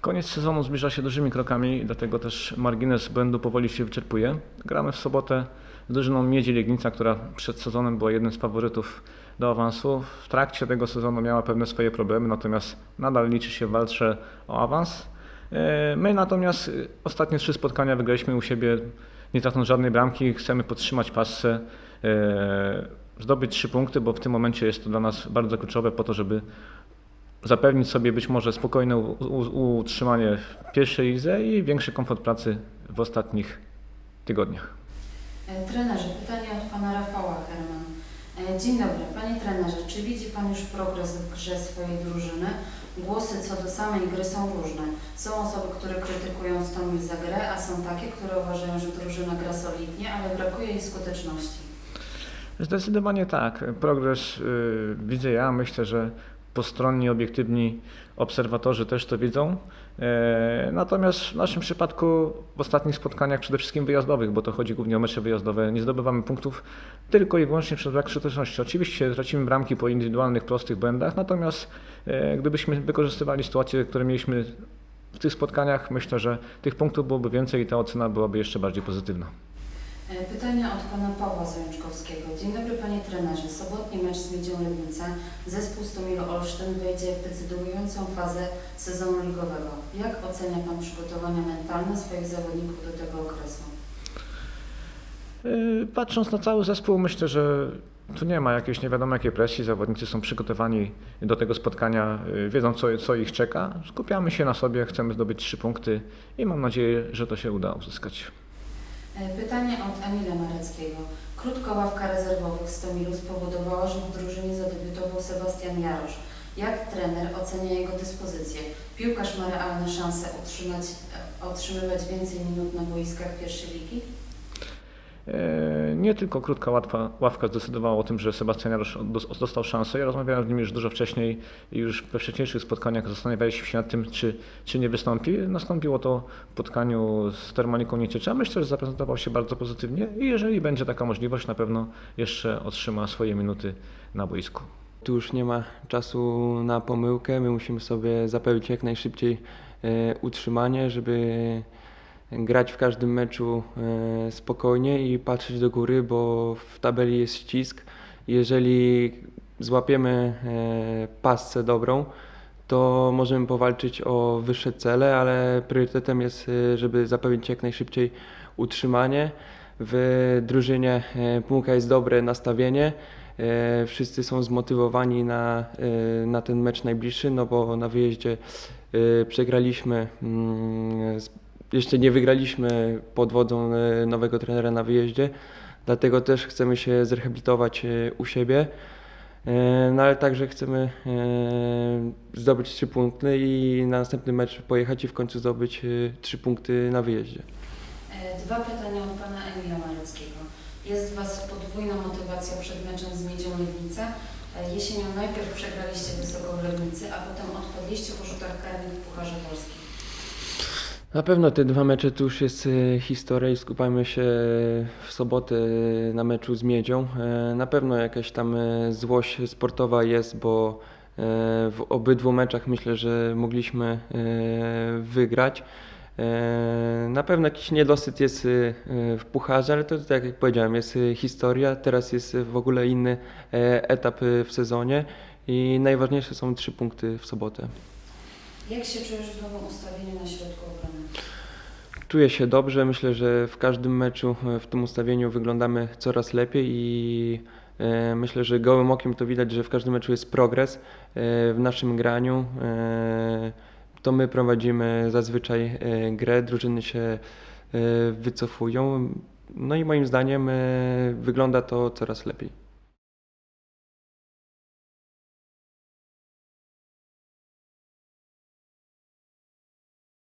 Koniec sezonu zbliża się dużymi krokami, dlatego też margines błędu powoli się wyczerpuje. Gramy w sobotę z drużyną Miedzi Legnica, która przed sezonem była jednym z faworytów do awansu. W trakcie tego sezonu miała pewne swoje problemy, natomiast nadal liczy się w walce o awans. E, My natomiast e, ostatnie trzy spotkania wygraliśmy u siebie, nie tracąc żadnej bramki. Chcemy podtrzymać pasce, e, zdobyć trzy punkty, bo w tym momencie jest to dla nas bardzo kluczowe po to, żeby zapewnić sobie być może spokojne utrzymanie w pierwszej lidze i większy komfort pracy w ostatnich tygodniach. E, Trenerze, pytanie od Pana Rafała Herman. E, Dzień dobry, Panie trenerze, czy widzi Pan już progres w grze swojej drużyny? Głosy co do samej gry są różne. Są osoby, które krytykują Stomil za grę, a są takie, które uważają, że drużyna gra solidnie, ale brakuje jej skuteczności. Zdecydowanie tak. Progres y, widzę ja. Myślę, że postronni, obiektywni obserwatorzy też to widzą. E, Natomiast w naszym przypadku w ostatnich spotkaniach, przede wszystkim wyjazdowych, bo to chodzi głównie o mecze wyjazdowe, nie zdobywamy punktów tylko i wyłącznie przez brak skuteczności. Oczywiście tracimy bramki po indywidualnych, prostych błędach, natomiast e, gdybyśmy wykorzystywali sytuacje, które mieliśmy w tych spotkaniach, myślę, że tych punktów byłoby więcej i ta ocena byłaby jeszcze bardziej pozytywna. E, Pytanie od Pana Pawła Zajączkowskiego. Dzień dobry Panie trenerze. Sobotni mecz z Miedzią Legnica. Zespół Stomilu Olsztyn wejdzie w decydującą fazę sezonu ligowego. Jak ocenia Pan przygotowania mentalne swoich zawodników do tego okresu? Yy, Patrząc na cały zespół, myślę, że tu nie ma jakiejś nie wiadomo jakiej presji. Zawodnicy są przygotowani do tego spotkania, yy, wiedzą co, co ich czeka. Skupiamy się na sobie, chcemy zdobyć trzy punkty i mam nadzieję, że to się uda uzyskać. E, Pytanie od Emila Mareckiego. Krótka ławka rezerwowych w Stomilu spowodowała, że w drużynie zadebiutował Sebastian Jarosz. Jak trener ocenia jego dyspozycję? Piłkarz ma realne szanse utrzymać, e, otrzymywać więcej minut na boiskach pierwszej ligi? Yy, Nie tylko krótka łatwa, ławka zdecydowała o tym, że Sebastian Jarosz dos- dostał szansę. Ja rozmawiałem z nim już dużo wcześniej i już we wcześniejszych spotkaniach zastanawialiśmy się nad tym, czy, czy nie wystąpi. Nastąpiło to w spotkaniu z Termaliką Nieciecza. Myślę, że zaprezentował się bardzo pozytywnie i jeżeli będzie taka możliwość, na pewno jeszcze otrzyma swoje minuty na boisku. Tu już nie ma czasu na pomyłkę. My musimy sobie zapewnić jak najszybciej e, utrzymanie, żeby grać w każdym meczu e, spokojnie i patrzeć do góry, bo w tabeli jest ścisk. Jeżeli złapiemy e, pasce dobrą, to możemy powalczyć o wyższe cele, ale priorytetem jest, e, żeby zapewnić jak najszybciej utrzymanie. W drużynie Pumułka jest dobre nastawienie. Wszyscy są zmotywowani na, na ten mecz najbliższy, no bo na wyjeździe przegraliśmy, mm, z- jeszcze nie wygraliśmy pod wodzą e, nowego trenera na wyjeździe, dlatego też chcemy się zrehabilitować e, u siebie. E, No ale także chcemy zdobyć trzy punkty i na następny mecz pojechać i w końcu zdobyć trzy punkty na wyjeździe. Dwa pytania od Pana Emila Mareckiego. Jest w Was podwójna motywacja przed meczem z Miedzią Legnica. Jesienią najpierw przegraliście wysoko w Legnicy, a potem odpadliście po rzutach karnych w Pucharze Polskim. Na pewno te dwa mecze to już jest e, historia i skupajmy się w sobotę e, na meczu z Miedzią. E, Na pewno jakaś tam złość sportowa jest, bo w obydwu meczach myślę, że mogliśmy wygrać. Na pewno jakiś niedosyt jest w pucharze, ale to tak jak powiedziałem, jest historia. Teraz jest w ogóle inny etap w sezonie i najważniejsze są trzy punkty w sobotę. Jak się czujesz w nowym ustawieniu na środku obrony? Czuję się dobrze. Myślę, że w każdym meczu e, w tym ustawieniu wyglądamy coraz lepiej i e, myślę, że gołym okiem to widać, że w każdym meczu jest progres e, w naszym graniu. To my prowadzimy zazwyczaj grę, drużyny się wycofują. No i moim zdaniem wygląda to coraz lepiej.